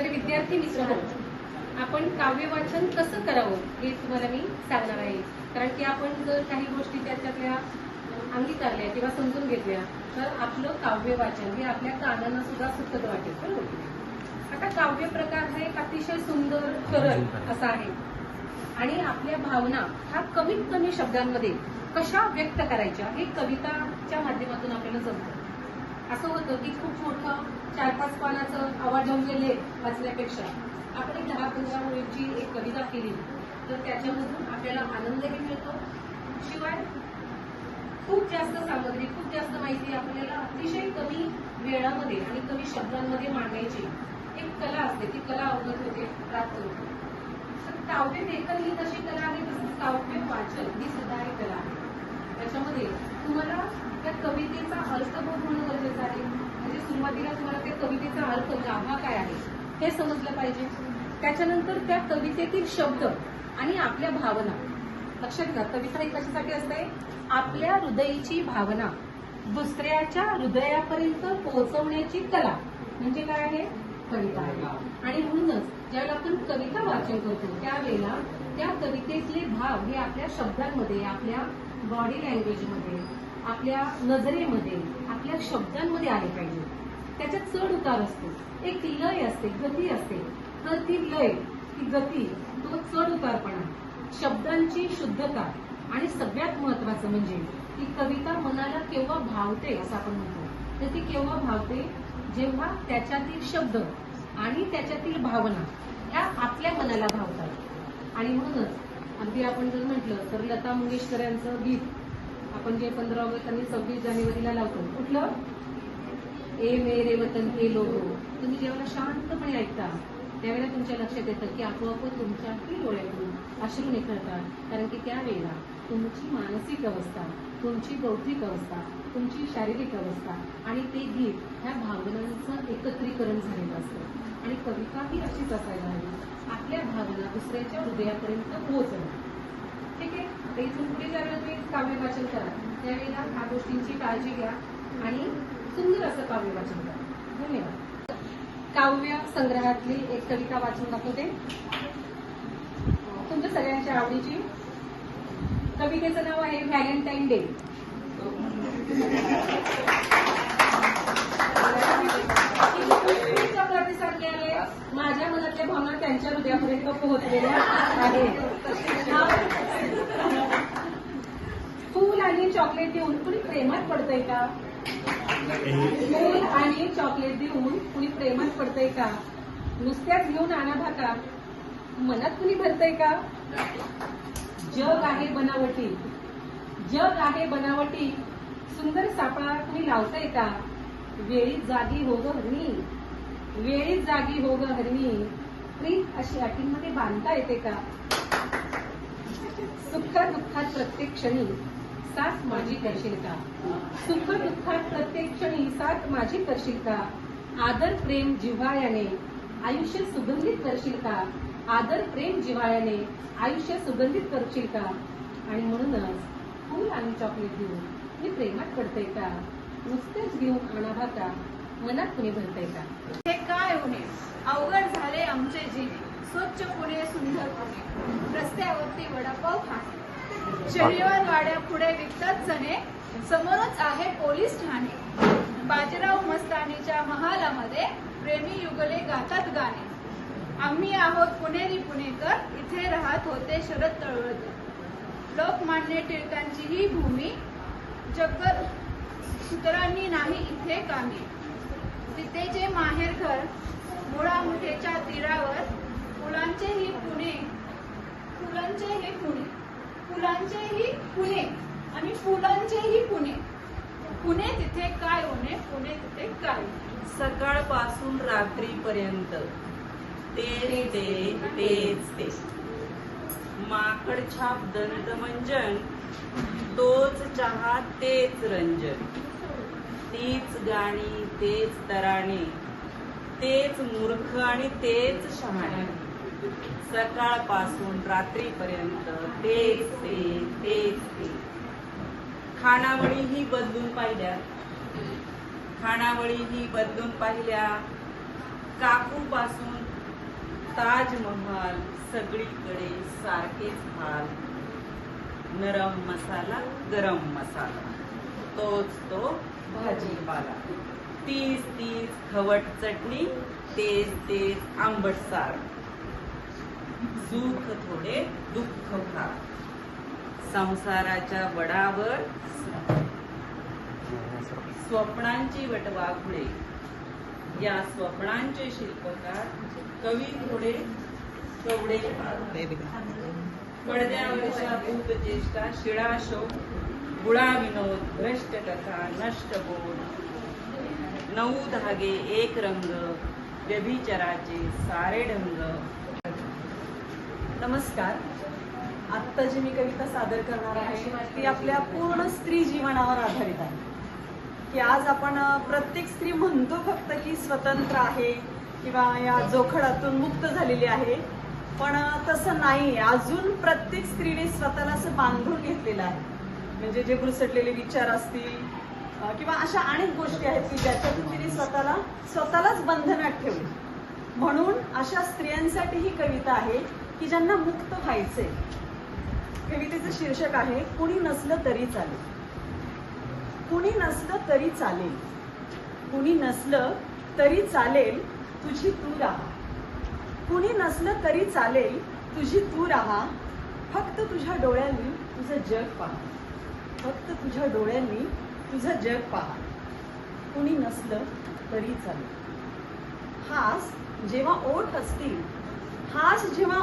तर विद्यार्थी मित्र हो आपण काव्य वाचन कसं करावं हे तुम्हाला मी सांगणार आहे. कारण की आपण जर काही गोष्टी त्याच्यातल्या अंगीकारल्या किंवा समजून घेतल्या तर आपलं काव्य वाचन हे आपल्या कानांना सुद्धा सुखद वाटेल बरोबर? आता काव्य प्रकार हा एक अतिशय सुंदर सरळ असा आहे. आणि आपल्या भावना ह्या कमीत कमी शब्दांमध्ये कशा व्यक्त करायच्या हे कविताच्या माध्यमातून आपल्याला जमतं असं होतं की खूप मोठं चार पाच पानाचं आवाजवले लेख वाचण्यापेक्षा आपण एक दहा पंधरा मुलींची एक कविता केली. तर त्याच्यामधून आपल्याला आनंदही मिळतो. शिवाय खूप जास्त सामग्री खूप जास्त माहिती आपल्याला अतिशय कमी वेळामध्ये आणि कमी शब्दांमध्ये मांडायची एक कला असते. ती कला अवगत होते प्राप्त होते. तर काव्य लेखन ही तशी कला आहे तसंच काव्य वाचन ही सुद्धा एक कला आहे. त्याच्यामध्ये तुम्हाला त्या कवितेचा अर्थबोध होणं गरजेचं म्हणजे सुरुवातीला तुम्हाला त्या कवितेचा अर्थ गाभा काय आहे हे समजलं पाहिजे. त्याच्यानंतर त्या कवितेतील शब्द आणि आपल्या भावना. लक्षात घ्या कविता ही कशासाठी असते? आपल्या हृदयीची भावना दुसऱ्याच्या हृदयापर्यंत पोहोचवण्याची कला. म्हणजे काय आहे? कविता आहे. आणि म्हणूनच ज्यावेळेला आपण कविता वाचन करतो त्यावेळेला त्या कवितेतले भाव हे आपल्या शब्दांमध्ये आपल्या बॉडी लँग्वेजमध्ये आपल्या नजरेमध्ये आपल्या शब्दांमध्ये आले पाहिजे. त्याच्यात चढ उतार असतो. एक लय असते गती असते. तर ती लय ती गती तो चढ उतारपणा शब्दांची शुद्धता आणि सगळ्यात महत्वाचं म्हणजे ती कविता मनाला केव्हा भावते असं आपण म्हणतो. तर ती केव्हा भावते? जेव्हा त्याच्यातील शब्द आणि त्याच्यातील भावना ह्या आपल्या मनाला भावतात. आणि म्हणूनच अगदी आपण जर म्हटलं तर लता मंगेशकर यांचं गीत आपण जे पंधरा ऑगस्ट आणि सव्वीस जानेवारीला लावतो. कुठलं? ए मेरे वतन के लोगो. तुम्ही जेव्हा शांतपणे ऐकता त्यावेळेला तुमच्या लक्षात येतं की आपोआप तुमच्याही डोळ्यातून अश्रू निखळतात. कारण की त्यावेळेला तुमची मानसिक अवस्था तुमची बौद्धिक अवस्था तुमची शारीरिक अवस्था आणि ते गीत ह्या भावनांचं एकत्रीकरण झालेलं असतं. आणि कविता ही अशीच असायला हवी. आपल्या भावना दुसऱ्याच्या हृदयापर्यंत पोहोचणं. ठीक आहे? ते इथून पुढे ज्यावेळेला काव्य वाचन करा. त्यावेळेला ह्या गोष्टींची काळजी घ्या आणि सुंदर असं काव्य वाचन करा. धन्यवाद. काव्य संग्रहातली एक कविता वाचून दाखवते. तुमच्या सगळ्यांच्या आवडीची. कवितेचं नाव आहे व्हॅलेंटाईन डे. प्रतिसाद माझ्या मनातल्या भावना त्यांच्या हृदयापर्यंत पोहोचलेल्या आहेत. फूल आणि चॉकलेट देऊन कुणी प्रेमात पडतंय का? फूल आणि चॉकलेट देऊन कुणी प्रेमात पडतंय का? नुसत्याच घेऊन आणा भाका मनात कुणी भरतंय का? जग आहे बनावटी. जग आहे बनावटी. सुंदर सापळा कुणी लावताय का? वेळीत जागी हो ग हरणी. वेळीच जागी हो ग हरणी. प्रीत अशी अटींमध्ये बांधता येते का? सुख दुःखात प्रत्येक क्षणी. साथ माझी करशील का? सुख दुःखात प्रत्येक क्षणी साथ माझी करशील का? आदर प्रेम जिव्हाळ्याने आयुष्य सुगंधित करशील का? आदर प्रेम जिव्हाळ्याने आयुष्य सुगंधित करशील का? आणि म्हणूनच फूल आणि चॉकलेट घेऊन मी प्रेमात पडते का? नुसतेच घेऊन आणा का? मनात कुणी भरते का? हे काय होणे अवघड झाले आमचे जीने स्वच्छ पुणे सुंदर पुणे. रस्त्यावरती वडापाव खाणे. शनिवार वाड्या पुढे विकतात जणे. समोरच आहे पोलीस ठाणे. बाजीराव मस्तानीच्या महालामध्ये प्रेमी युगले गातात गाणे. आम्ही आहोत पुणेरी पुणेकर इथे राहत होते शरद तळवळकर. लोकमान्य टिळकांची ही भूमी जगभर सूत्रांनी नाही इथे कामी. माहेर माहेरघर मुळामुठेच्या तीरावर फुलांचेही पुणे फुलांचेही पुणे. फुलांचेही पुणे. आणि फुलांचेही पुणे. पुणे तिथे काय होणे? पुणे तिथे काय? सकाळपासून रात्रीपर्यंत. तेच ते तेच ते. माकड छाप दंत मंजन तोच चहा तेच रंजन. तीच गाणी तेच तराणे. तेच मूर्ख आणि तेच शहाणे. सकाळपासून रात्रीपर्यंत तेच ते तेच ते. खानावळीही बदलून पाहिल्या. खानावळीही बदलून पाहिल्या. काकू पासून ताजमहाल सगळीकडे सारखेच हाल नरम मसाला गरम मसाला. तोच तो भाजीपाला. तीस तीस खवट चटणी तेच तेच आंबट सार. सुख थोडे दुःख फार. संसाराच्या वडावर स्वप्नांची वटवाघुळे या स्वप्नांचे शिल्पकार कवी थोडे कवडे पडद्यावरच्या भूत ज्येष्ठा शिळा गुळा विनोद भ्रष्ट कथा नष्ट बोध. नऊ धागे एक रंग व्यभिचराचे सारे ढंग. नमस्कार. आत्ता जी मी कविता सादर करणार आहे ती आपल्या पूर्ण स्त्री जीवनावर आधारित आहे. की आज आपण प्रत्येक स्त्री म्हणतो फक्त की स्वतंत्र आहे किंवा या जोखडातून मुक्त झालेली आहे. पण तसं नाही अजून प्रत्येक स्त्रीने स्वतःला असं बांधून घेतलेलं आहे. म्हणजे जे घुसटलेले विचार असतील किंवा अशा अनेक गोष्टी आहेत की ज्याच्यातून तिने स्वतःला स्वतःलाच बंधनात ठेवली. म्हणून अशा स्त्रियांसाठी ही कविता आहे की ज्यांना मुक्त व्हायचे कवितेचं शीर्षक आहे कुणी नसलं तरी चालेल. कुणी नसलं तरी चालेल. कुणी नसलं तरी चालेल तुझी तू राहा. कुणी नसलं तरी चालेल तुझी तू राहा. फक्त तुझ्या डोळ्यांनी तुझं जग पहा. फक्त तुझ्या डोळ्यांनी तुझं जग पहा. कुणी नसलं तरी चालेल. हास जेव्हा ओठ असतील हास जेव्हा